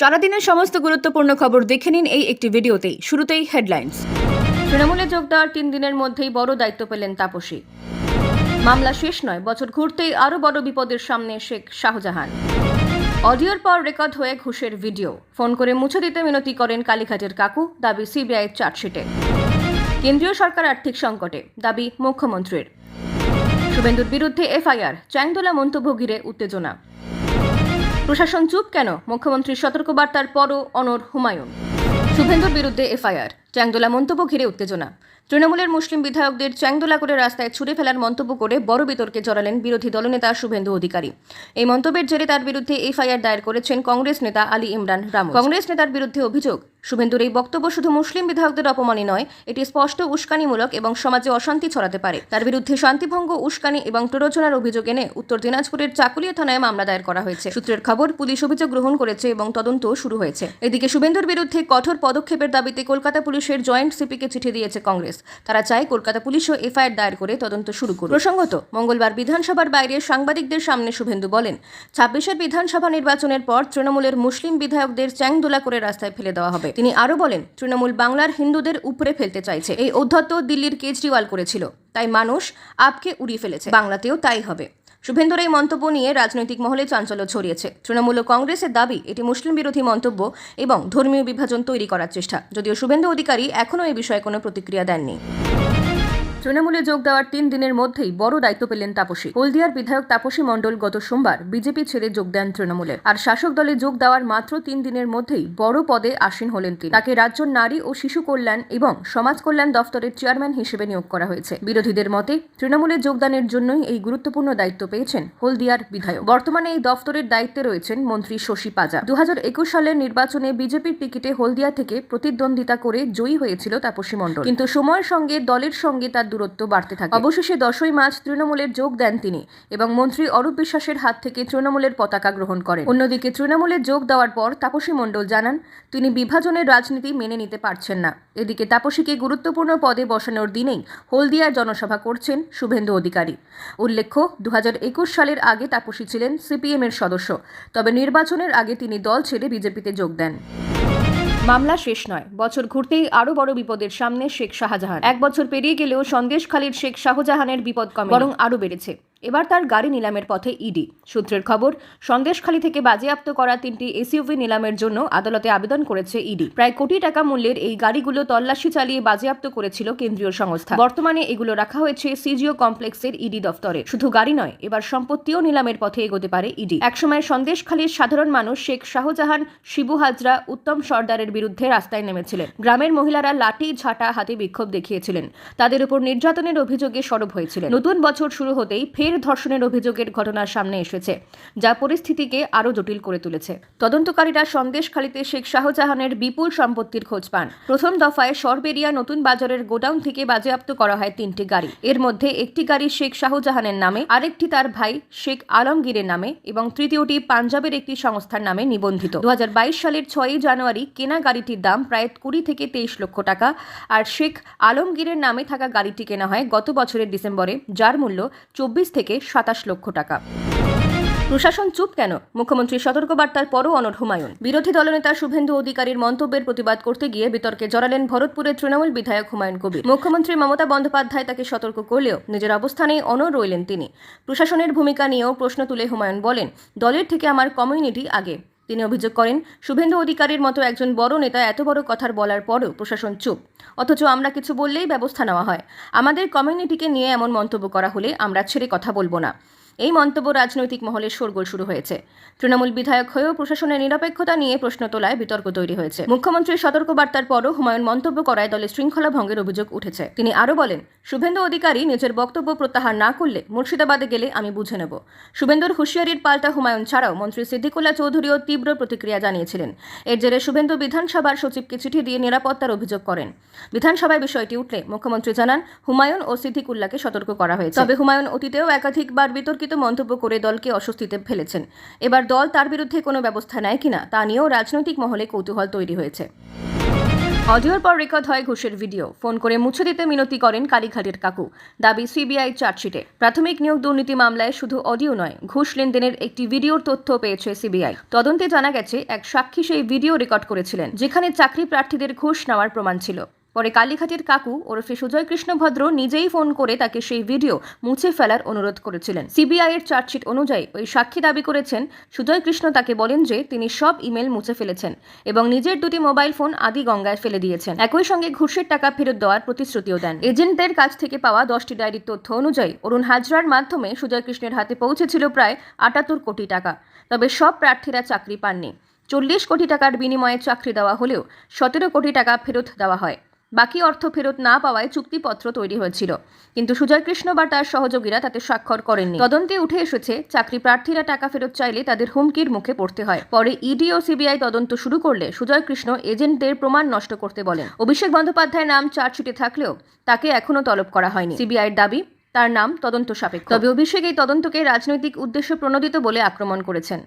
সারাদিনের সমস্ত গুরুত্বপূর্ণ খবর দেখে নিন এই একটি ভিডিওতেই। শুরুতেই হেডলাইন্স। তৃণমূলে যোগ দেওয়ার তিন দিনের মধ্যেই বড় দায়িত্ব পেলেন তাপসী। মামলা শেষ নয়, বছর ঘুরতেই আরও বড় বিপদের সামনে শেখ শাহজাহান। অডিওর পর রেকর্ড হয়ে ঘুষের ভিডিও। ফোন করে মুছে দিতে মিনতি করেন কালীঘাটের কাকু, দাবি সিবিআই চার্জশিটে। কেন্দ্রীয় সরকার আর্থিক সংকটে, দাবি মুখ্যমন্ত্রীর। শুভেন্দুর বিরুদ্ধে এফআইআর, চ্যাংদোলা মন্তব্য ঘিরে উত্তেজনা। প্রশাসন চুপ কেন? মুখ্যমন্ত্রীর সতর্কবার্তার পরও অনর হুমায়ুন। শুভেন্দুর বিরুদ্ধে এফআইআর, চ্যাংদোলা মন্তব্য ঘিরে উত্তেজনা। তৃণমূলের মুসলিম বিধায়কদের চ্যাংদোলা করে রাস্তায় ছুড়ে ফেলার মন্তব্য করে বড় বিতর্কে জড়ালেন বিরোধী দলনেতা শুভেন্দু অধিকারী। এই মন্তব্যের জেরে তার বিরুদ্ধে এফআইআর দায়ের করেছেন কংগ্রেস নেতা আলী ইমরান রাম কংগ্রেস নেতার বিরুদ্ধে অভিযোগ শুভেন্দুর এই বক্তব্য শুধু মুসলিম বিধায়কদের অপমানই নয়, এটি স্পষ্ট উস্কানিমূলক এবং সমাজে অশান্তি ছড়াতে পারে। তার বিরুদ্ধে শান্তিভঙ্গ, উস্কানি এবং প্ররোচনার অভিযোগ এনে উত্তর দিনাজপুরের চাকুলিয়া থানায় মামলা দায়ের করা হয়েছে। সূত্রের খবর, পুলিশ অভিযোগ গ্রহণ করেছে এবং তদন্ত শুরু হয়েছে। এদিকে শুভেন্দুর বিরুদ্ধে কঠোর পদক্ষেপের দাবিতে কলকাতা পুলিশের জয়েন্ট সিপিকে চিঠি দিয়েছে কংগ্রেস। তারা চায় কলকাতা পুলিশও এফআইআর দায়ের করে তদন্ত শুরু করুক। প্রসঙ্গত, মঙ্গলবার বিধানসভার বাইরে সাংবাদিকদের সামনে শুভেন্দু বলেন, ছাব্বিশের বিধানসভা নির্বাচনের পর তৃণমূলের মুসলিম বিধায়কদের চ্যাংদোলা করে রাস্তায় ফেলে দেওয়া হবে। তিনি আরও বলেন, তৃণমূল বাংলার হিন্দুদের উপরে ফেলতে চাইছে। এই অধ্যত্ত দিল্লির কেজরিওয়াল করেছিল। তাই মানুষ আপকে উড়িয়ে ফেলেছে। বাংলাতেও তাই হবে। শুভেন্দুর এই মন্তব্য নিয়ে রাজনৈতিক মহলে চাঞ্চল্য ছড়িয়েছে। তৃণমূল কংগ্রেসের দাবি, এটি মুসলিম বিরোধী মন্তব্য এবং ধর্মীয় বিভাজন তৈরি করার চেষ্টা। যদিও শুভেন্দু অধিকারী এখনও এ বিষয়ে কোনো প্রতিক্রিয়া দেননি। তৃণমূলে যোগ দেওয়ার তিন দিনের মধ্যেই বড় দায়িত্ব পেলেন তাপসী। হলদিয়ার বিধায়ক তাপসী মণ্ডল গত সোমবার বিজেপি ছেড়ে যোগ দেন তৃণমূলে। আর শাসক দলে যোগ দেওয়ার মাত্র তিন দিনের মধ্যেই বড় পদে আসীন হলেন তিনি। তাকে রাজ্য নারী ও শিশু কল্যাণ এবং সমাজ কল্যাণ দফতরের চেয়ারম্যান হিসেবে নিয়োগ করা হয়েছে। বিরোধীদের মতে তৃণমূলে যোগদানের জন্যই এই গুরুত্বপূর্ণ দায়িত্ব পেয়েছেন হলদিয়ার বিধায়ক। বর্তমানে এই দফতরের দায়িত্বে রয়েছেন মন্ত্রী শশী পাজা। দু হাজার একুশ সালের নির্বাচনে বিজেপির টিকিটে হলদিয়া থেকে প্রতিদ্বন্দ্বিতা করে জয়ী হয়েছিল তাপসী মণ্ডল। কিন্তু সময়ের সঙ্গে দলের সঙ্গে তার দূরত্ব বাড়তে থাকে। অবশেষে দশই মার্চ তৃণমূলের যোগ দেন তিনি এবং মন্ত্রী অরূপ বিশ্বাসের হাত থেকে তৃণমূলের পতাকা গ্রহণ করেন। অন্যদিকে তৃণমূলে যোগ দেওয়ার পর তাপসী মণ্ডল জানান, তিনি বিভাজনের রাজনীতি মেনে নিতে পারছেন না। এদিকে তাপসীকে গুরুত্বপূর্ণ পদে বসানোর দিনেই হলদিয়ায় জনসভা করছেন শুভেন্দু অধিকারী। উল্লেখ্য দু হাজার একুশ সালের আগে তাপসী ছিলেন সিপিএমের সদস্য, তবে নির্বাচনের আগে তিনি দল ছেড়ে বিজেপিতে যোগ দেন। মামলা শেষ নয়। বছর ঘুরতেই আরও বড় বিপদের সামনে শেখ শাহজাহান। এক বছর পেরিয়ে গেলেও সন্দেশখালীর শেখ শাহজাহানের বিপদ কম বরং আরও বেড়েছে। এবার তার গাড়ি নিলামের পথে ইডি। সূত্রের খবর, সন্দেশখালী থেকে বাজেয়াপ্ত করা তিনটি এসইউভি নিলামের জন্য আদালতে আবেদন করেছে ইডি। প্রায় কোটি টাকা মূল্যের এই গাড়িগুলো তল্লাশি চালিয়ে বাজেয়াপ্ত করেছিল কেন্দ্রীয় সংস্থা। বর্তমানে এগুলো রাখা হয়েছে সিজিও কমপ্লেক্সের ইডি দফতরে। শুধু গাড়ি নয়, এবার সম্পত্তিও নিলামের পথে এগোতে পারে ইডি। একসময় সন্দেশখালীর সাধারণ মানুষ শেখ শাহজাহান, শিবু হাজরা, উত্তম সর্দারের বিরুদ্ধে রাস্তায় নেমেছিলেন। গ্রামের মহিলারা লাঠি, ঝাঁটা, হাতে বিক্ষোভ দেখিয়েছিলেন। তাদের উপর নির্যাতনের অভিযোগে সরব হয়েছিলেন। নতুন বছর শুরু হতেই ফের ধর্ষণের অভিযোগের ঘটনার সামনে এসেছে, যা পরিস্থিতিকে আরও জটিল করে তুলেছে। তদন্তকারীরা সন্দেশখালীতে শেখ শাহজাহানের বিপুল সম্পত্তির খোঁজ পান। প্রথম দফায় সরবেরিয়া নতুন বাজারের গোডাউন থেকে বাজেয়াপ্ত করা হয় তিনটি গাড়ি। এর মধ্যে একটি গাড়ি শেখ শাহজাহানের নামে, আরেকটি তার ভাই শেখ আলমগীরের নামে এবং তৃতীয়টি পাঞ্জাবের একটি সংস্থার নামে নিবন্ধিত। দু হাজার বাইশ সালের ছয়ই জানুয়ারি কেনা গাড়িটির দাম প্রায় কুড়ি থেকে তেইশ লক্ষ টাকা আর শেখ আলমগীরের নামে থাকা গাড়িটি কেনা হয় গত বছরের ডিসেম্বরে, যার মূল্য চব্বিশ সাতাশ লক্ষ টাকা। প্রশাসন চুপ কেন? মুখ্যমন্ত্রীর সতর্কবার্তার পরও অনর হুমায়ুন। বিরোধী দলনেতা শুভেন্দু অধিকারীর মন্তব্যের প্রতিবাদ করতে গিয়ে বিতর্কে জড়ালেন ভরতপুরের তৃণমূল বিধায়ক হুমায়ুন কবির। মুখ্যমন্ত্রী মমতা বন্দ্যোপাধ্যায় তাকে সতর্ক করলেও নিজের অবস্থানে অনড় রইলেন তিনি। প্রশাসনের ভূমিকা নিয়েও প্রশ্ন তুলে হুমায়ুন বলেন, দলের থেকে আমার কমিউনিটি আগে। তিনি অভিযোগ করেন, শুভেন্দু অধিকারীর মতো একজন বড় নেতা এত বড় কথার বলার পরও প্রশাসন চুপ। অথচ আমরা কিছু বললেই ব্যবস্থা নেওয়া হয়। আমাদের কমিউনিটিকে নিয়ে এমন মন্তব্য করা হলে আমরা ছেড়ে কথা বলব না। এই মন্তব্য রাজনৈতিক মহলে শোরগোল শুরু হয়েছে। তৃণমূল বিধায়ক হয়েও প্রশাসনের নিরপেক্ষতা নিয়ে প্রশ্ন তোলায় বিতর্ক তৈরি হয়েছে। মুখ্যমন্ত্রীর সতর্কবার্তার পরও হুমায়ুন মন্তব্য করায় দলের শৃঙ্খলা ভঙ্গের অভিযোগ উঠেছে। তিনি আরও বলেন শুভেন্দু অধিকারী নিজের বক্তব্য প্রত্যাহার না করলে মুর্শিদাবাদে গেলে আমি বুঝে নেব। শুভেন্দুর হুঁশিয়ারির পাল্টা হুমায়ুন ছাড়াও মন্ত্রী সিদ্দিকুল্লাহ চৌধুরীও তীব্র প্রতিক্রিয়া জানিয়েছিলেন। এর জেরে শুভেন্দু বিধানসভার সচিবকে চিঠি দিয়ে নিরাপত্তার অভিযোগ করেন। বিধানসভায় বিষয়টি উঠলে মুখ্যমন্ত্রী জানান, হুমায়ুন ও সিদ্দিকুল্লাহকে সতর্ক করা হয়েছে। তবে হুমায়ুন অতীতেও একাধিকবার বিতর্কিত মন্তব্য করে দলকে অস্বস্তিতে ফেলেছেন। এবার দল তার বিরুদ্ধে কোনো ব্যবস্থা নেয় কিনা তা নিয়েও রাজনৈতিক মহলে কৌতূহল তৈরি হয়েছে। অডিওর পর রেকর্ড হয় ঘুষের ভিডিও। ফোন করে মুছে দিতে মিনতি করেন কালীঘাটের কাকু। দাবি, সিবিআই চার্জশিটে। প্রাথমিক নিয়োগ দুর্নীতি মামলায় শুধু অডিও নয়, ঘুষ লেনদেনের একটি ভিডিওর তথ্য পেয়েছে সিবিআই। তদন্তে জানা গেছে, এক সাক্ষী সেই ভিডিও রেকর্ড করেছিলেন, যেখানে চাকরি প্রার্থীদের ঘুষ নেওয়ার প্রমাণ ছিল। পরে কালীঘাটের কাকু ওরফে সুজয় কৃষ্ণ ভদ্র নিজেই ফোন করে তাকে সেই ভিডিও মুছে ফেলার অনুরোধ করেছিলেন। সিবিআই এর চার্জশিট অনুযায়ী ওই সাক্ষী দাবি করেছেন সুজয় কৃষ্ণ তাকে বলেন যে তিনি সব ইমেল মুছে ফেলেছেন এবং নিজের দুটি মোবাইল ফোন আদি গঙ্গায় ফেলে দিয়েছেন। একই সঙ্গে ঘুষের টাকা ফেরত দেওয়ার প্রতিশ্রুতিও দেন। এজেন্টদের কাছ থেকে পাওয়া দশটি ডায়েরির তথ্য অনুযায়ী অরুণ হাজরার মাধ্যমে সুজয় কৃষ্ণের হাতে পৌঁছেছিল প্রায় আটাত্তর কোটি টাকা। তবে সব প্রার্থীরা চাকরি পাননি। চল্লিশ কোটি টাকার বিনিময়ে চাকরি দেওয়া হলেও সতেরো কোটি টাকা ফেরত দেওয়া হয়। বাকি অর্থ ফেরত না পাওয়ায় চুক্তিপত্র তৈরি হয়েছিল। কিন্তু সুজয় কৃষ্ণ বা তার সহযোগীরা তাতে স্বাক্ষর করেননি। তদন্তে উঠে এসেছে, চাকরি প্রার্থীরা টাকা ফেরত চাইলে তাদের হুমকির মুখে পড়তে হয়। পরে ইডি ও সিবিআই তদন্ত শুরু করলে সুজয় কৃষ্ণ এজেন্টদের প্রমাণ নষ্ট করতে বলেন। অভিষেক বন্দ্যোপাধ্যায়ের নাম চার্জশিটে থাকলেও তাকে এখনও তলব করা হয়নি। সিবিআইয়ের দাবি, তার নাম তদন্ত সাপেক্ষ। তবে অভিষেক এই তদন্তকে রাজনৈতিক উদ্দেশ্যে প্রণোদিত বলে আক্রমণ করেছেন।